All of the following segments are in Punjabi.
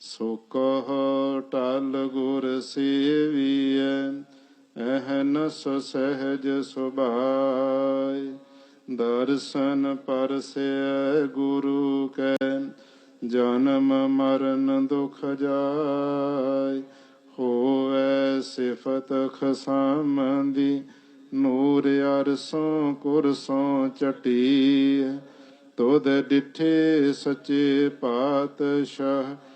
ਸੋ ਕਹ ਟਲ ਗੁਰ ਸੇਵੀਐ ਅਹਨਸ ਸਹਿਜ ਸੁਭਾਈ ਦਰਸ਼ਨ ਪਰਸੈ ਗੁਰੂ ਕੈ, ਜਨਮ ਮਰਨ ਦੁਖ ਜਾਇ। ਹੋਵੈ ਸਿਫਤ ਖਸਮੰਦੀ, ਨੂਰ ਅਰਸੋਂ ਕੁਰਸੋਂ ਚਟੀ ਤੋਦ ਡਿਠੇ ਸੱਚੇ ਪਾਤਸ਼ਾਹ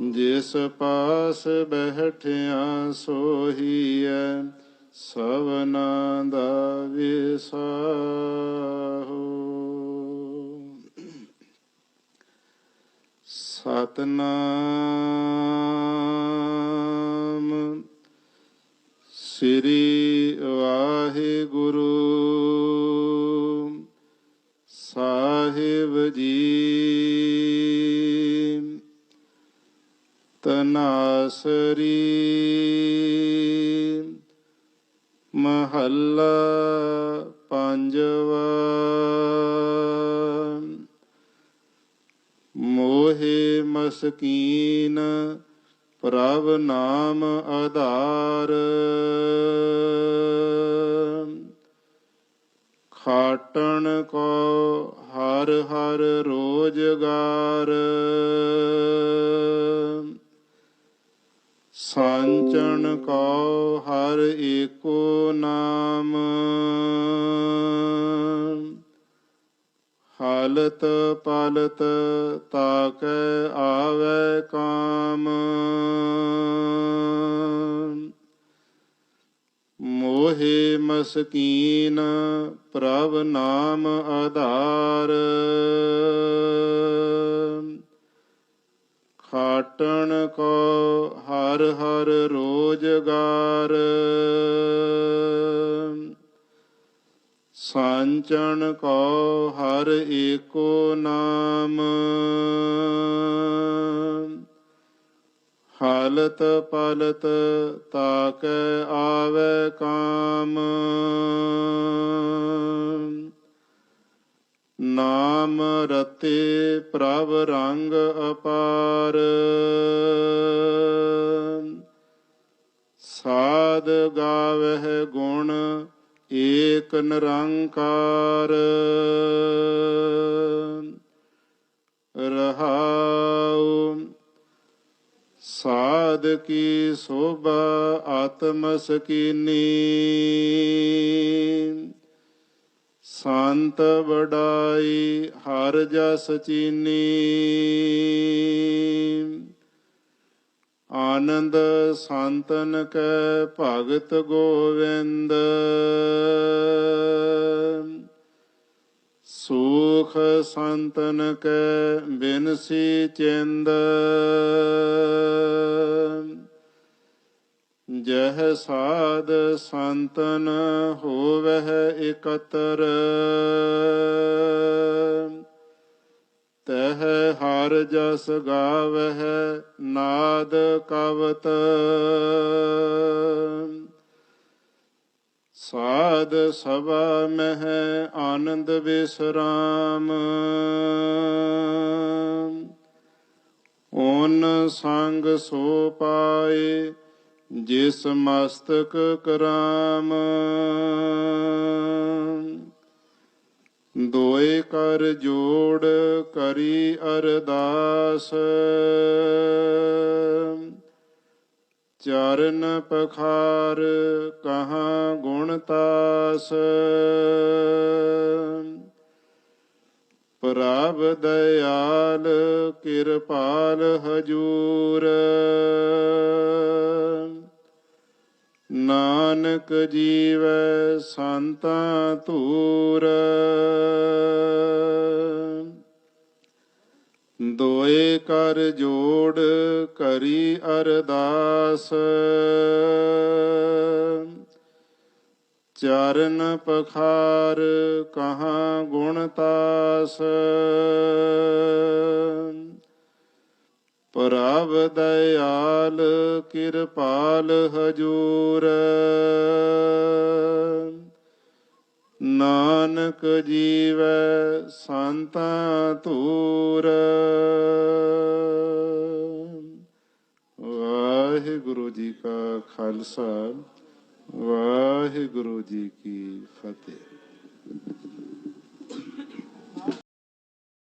ਜਿਸ ਪਾਸ ਬਹਿਠਿਆ ਸੋਹੀਐ ਸਵਨਾ ਦਾ ਵਿਸਾਹੁ। ਸਤਨਾਮ ਸ੍ਰੀ ਵਾਹਿਗੁਰੂ ਸਾਹਿਬ ਜੀ। ਤਨਾਸਰੀ ਮਹੱਲਾ ਪੰਜਵਾ ਮੋਹਿ ਮਸਕੀਨ ਪ੍ਰਭ ਨਾਮ ਆਧਾਰ ਖਾਟਣ ਕੋ ਹਰ ਹਰ ਰੋਜਗਾਰ ਸਾਂਚਣ ਕੋ ਹਰ ਏਕੋ ਨਾਮ। ਹਾਲਤ ਪਾਲਤ ਤਾਕ ਆਵੈ ਕਾਮ। ਮੋਹਿ ਮਸਕੀਨ ਪ੍ਰਭ ਨਾਮ ਆਧਾਰ। ਖਾਟਣ ਕੋ ਹਰ ਹਰ ਰੋਜਗਾਰ। ਸਾਂਚਣ ਕੋ ਹਰ ਏਕੋ ਨਾਮ। ਹਾਲਤ ਪਾਲਤ ਤਾਕੈ ਆਵੈ ਕਾਮ। ਨਾਮ ਰਤੇ ਪ੍ਰਭ ਰੰਗ ਅਪਾਰ। ਸਾਧ ਗਾਵਹਿ ਗੁਣ ਏਕ ਨਿਰੰਕਾਰ। ਰਹਾਉ ਸਾਧ ਕੀ ਸੋਭਾ ਆਤਮ ਸਕੀਨੀ ਸੰਤ ਵਡਾਈ ਹਰ ਜਸ ਚੀਨੀ। ਆਨੰਦ ਸੰਤਨ ਕੈ ਭਗਤ ਗੋਵਿੰਦ। ਸੁਖ ਸੰਤਨ ਕੈ ਬਿਨਸੀ ਚਿੰਦ। ਜਹ ਸਾਧ ਸੰਤਨ ਹੋਵਹਿ ਇਕਤਰ। ਤਹ ਹਰ ਜਸ ਗਾਵਹਿ ਨਾਦ ਕਵਤ। ਸਾਧ ਸਭਾ ਮਹਿ ਆਨੰਦ ਵਿਸਰਾਮ। ਓਨ ਸੰਗ ਸੋ ਪਾਏ ਜਿਸ ਮਸਤਕ ਕਰਾਮ। ਦੋਏ ਕਰ ਜੋੜ ਕਰੀ ਅਰਦਾਸ। ਚਰਨ ਪਖਾਰ ਕਹਾਂ ਗੁਣ ਤਾਸ। ਪ੍ਰਭ ਦਇਆਲ ਕਿਰਪਾਲ ਹਜੂਰ। ਨਾਨਕ ਜੀਵ ਸੰਤਾਂ ਧੂਰ। ਦੋਏ ਕਰ ਜੋੜ ਕਰੀ ਅਰਦਾਸ। ਚਰਨ ਪਖਾਰ ਕਹਾਂ ਗੁਣ ਤਾਸ। ਪ੍ਰਭ ਦਇਆਲ, ਕਿਰਪਾਲ ਹਜੂਰ। ਨਾਨਕ ਜੀਵੈ ਸੰਤਾਂ ਧੂਰ। ਵਾਹਿਗੁਰੂ ਜੀ ਕਾ ਖਾਲਸਾ, ਵਾਹਿਗੁਰੂ ਜੀ ਕੀ ਫਤਿਹ।